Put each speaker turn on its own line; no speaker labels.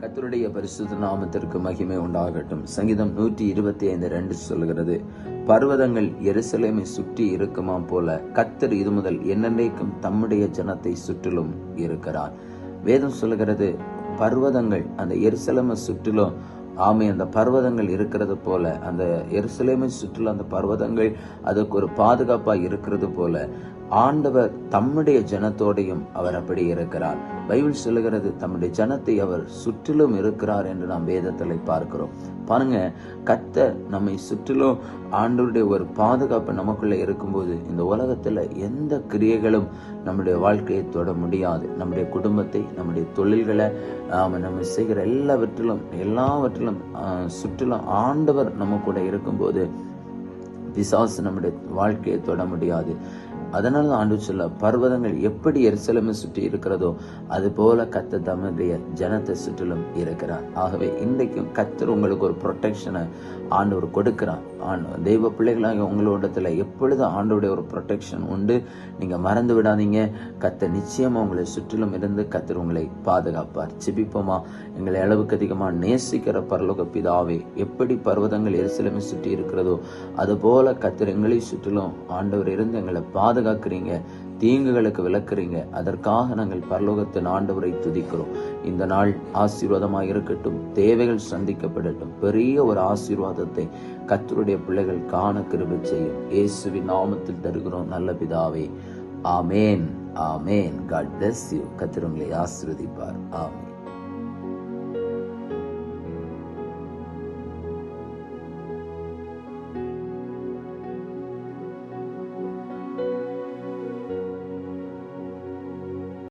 கத்தருடைய பரிசுத்த நாமத்திற்கு மகிமை உண்டாகட்டும். சங்கீதம் நூற்றி இருபத்தி ஐந்து ரெண்டு சொல்கிறது பர்வதங்கள் எருசலேமை சுற்றி இருக்குமாம் போல கத்தர் இது முதல் என்னென்றைக்கும் தம்முடைய ஜனத்தை சுற்றிலும் இருக்கிறார். வேதம் சொல்லுகிறது பர்வதங்கள் அந்த எருசலேமை சுற்றிலும் ஆமை அந்த பர்வதங்கள் இருக்கிறது போல அந்த எருசலேமை சுற்றுலா அந்த பர்வதங்கள் அதுக்கு ஒரு பாதுகாப்பாக இருக்கிறது போல ஆண்டவர் தம்முடைய ஜனத்தோடையும் அவர் அப்படி இருக்கிறார். பைபிள் சொல்லுகிறது தம்முடைய ஜனத்தை அவர் சுற்றிலும் இருக்கிறார் என்று நாம் வேதத்தில் பார்க்கிறோம். பாருங்க கத்த நம்மை சுற்றிலும் ஆண்டவருடைய ஒரு பாதுகாப்பு நமக்குள்ள இருக்கும்போது இந்த உலகத்துல எந்த கிரியைகளும் நம்முடைய வாழ்க்கையை தொட முடியாது. நம்முடைய குடும்பத்தை நம்முடைய தொழில்களை நம்ம செய்கிற எல்லாவற்றிலும் எல்லாவற்றிலும் சுற்றிலும் ஆண்டவர் நம்ம கூட இருக்கும்போது பிசாசு நம்முடைய வாழ்க்கையை தொட முடியாது. அதனால ஆண்டு சொல்ல பர்வதங்கள் எப்படி எரிசலமை சுற்றி இருக்கிறதோ அது போல கத்த தம்முடைய ஜனத்தை சுற்றிலும் இருக்கிறார். ஆகவே இன்றைக்கும் கத்தர் உங்களுக்கு ஒரு ப்ரொடெக்ஷனை ஆண்டவர் கொடுக்கிறார். ஆண்டு தெய்வ பிள்ளைகளாக உங்களோடத்துல எப்பொழுது ஆண்டோடைய ஒரு ப்ரொடெக்ஷன் உண்டு நீங்க மறந்து விடாதீங்க. கத்த நிச்சயமா உங்களை சுற்றிலும் இருந்து கத்தர் உங்களை பாதுகாப்பார். சிபிப்போமா எங்களை அளவுக்கு அதிகமா நேசிக்கிற பரலோக பிதாவே எப்படி பர்வதங்கள் எரிசலமை சுற்றி இருக்கிறதோ அது போல கத்தர் எங்களை சுற்றிலும் ஆண்டவர் இருந்து எங்களை பாதுகாக்கிறீங்க தீங்குகளுக்கு விளக்குறீங்க அதற்காக நாங்கள் பரலோகத்தின் ஆண்டவரை துதிக்கிறோம். இந்த நாள் ஆசீர்வாதமாக இருக்கட்டும் தேவைகள் சந்திக்கப்படட்டும். பெரிய ஒரு ஆசீர்வாதத்தை கத்தருடைய பிள்ளைகள் காண கிருபி செய்யும். இயேசுவின் நாமத்தில் தருகிறோம் நல்ல பிதாவே. ஆமேன் ஆமேன். காட் பிளஸ் யூ கத்திரங்களை ஆசிர்வதிப்பார் ஆசீர்வதிப்பார். ஆமேன்.